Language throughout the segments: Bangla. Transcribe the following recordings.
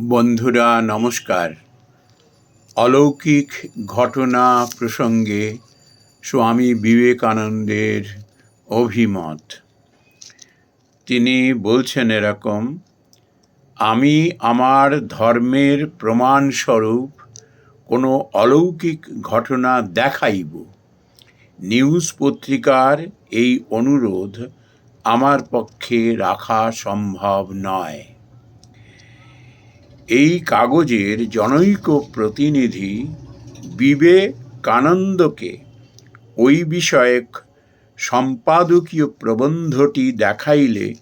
বন্ধুরা, নমস্কার। অলৌকিক ঘটনা প্রসঙ্গে স্বামী বিবেকানন্দের অভিমত। তিনি বলছেন এরকম, আমি আমার ধর্মের প্রমাণস্বরূপ কোনো অলৌকিক ঘটনা দেখাইব। নিউজ পত্রিকার এই অনুরোধ আমার পক্ষে রাখা সম্ভব নয়। এই কাগজের জনৈক প্রতিনিধি বিবেকানন্দকে ওই বিষয়ক সম্পাদকীয় প্রবন্ধটি দেখাইলে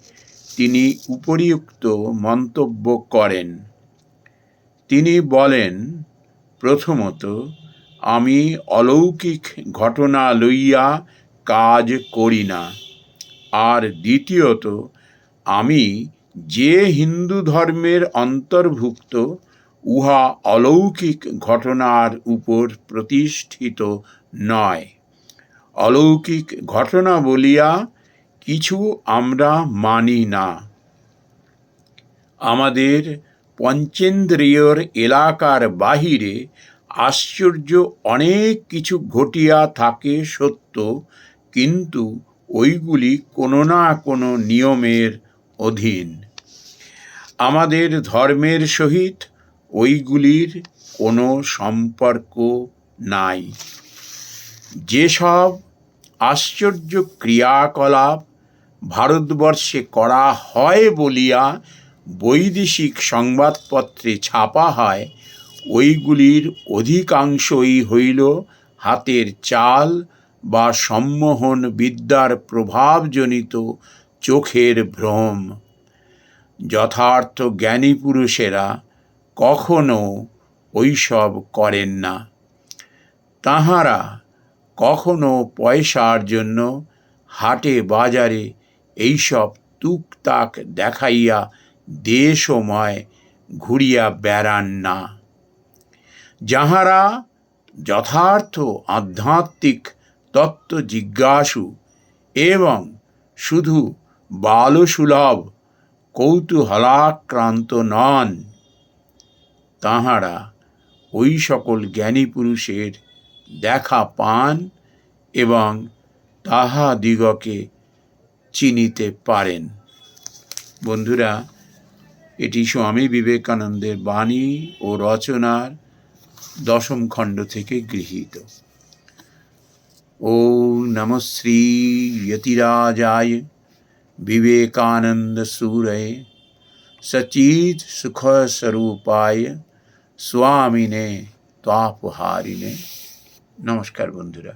তিনি উপরিউক্ত মন্তব্য করেন। তিনি বলেন, প্রথমত, আমি অলৌকিক ঘটনা লইয়া কাজ করি না। আর দ্বিতীয়ত, আমি যে হিন্দু ধর্মের অন্তর্ভুক্ত, উহা অলৌকিক ঘটনার উপর প্রতিষ্ঠিত নয়। অলৌকিক ঘটনা বলিয়া কিছু আমরা মানি না। আমাদের পঞ্চেন্দ্রিয়র এলাকার বাহিরে আশ্চর্য অনেক কিছু ঘটিয়া থাকে সত্য, কিন্তু ওইগুলি কোনো না কোনো নিয়মের অধীন। আমাদের ধর্মের সহিত ওইগুলির কোনো সম্পর্ক নাই। যেসব আশ্চর্য ক্রিয়াকলাপ ভারতবর্ষে করা হয় বলিয়া বৈদেশিক সংবাদপত্রে ছাপা হয়, ওইগুলির অধিকাংশই হইল হাতের চাল বা সম্মোহন বিদ্যার প্রভাবজনিত চোখের ভ্রম। যথার্থ জ্ঞানী পুরুষেরা কখনো ওইসব করেন না। তাহারা কখনো পয়সার জন্য হাটে বাজারে এইসব তুকতাক দেখাইয়া দেশময় ঘুরিয়া বেড়ান না। যাহারা যথার্থ আধ্যাত্মিক তত্ত্ব জিজ্ঞাসু এবং শুধু বালসুলভ কৌতূহলাক্রান্ত নন। তাহারা ওই সকল জ্ঞানী পুরুষের দেখা পান এবং তাহাদিগকে চিনিতে পারেন। বন্ধুরা, এটি স্বামী বিবেকানন্দের বাণী ও রচনার দশম খণ্ড থেকে গৃহীত। ও নমশ্রী যতিরাজায় विवेकानंद सूरय सचित सुख स्वरूपाय स्वामिने তাপহারিণে নমস্কার বন্ধুরা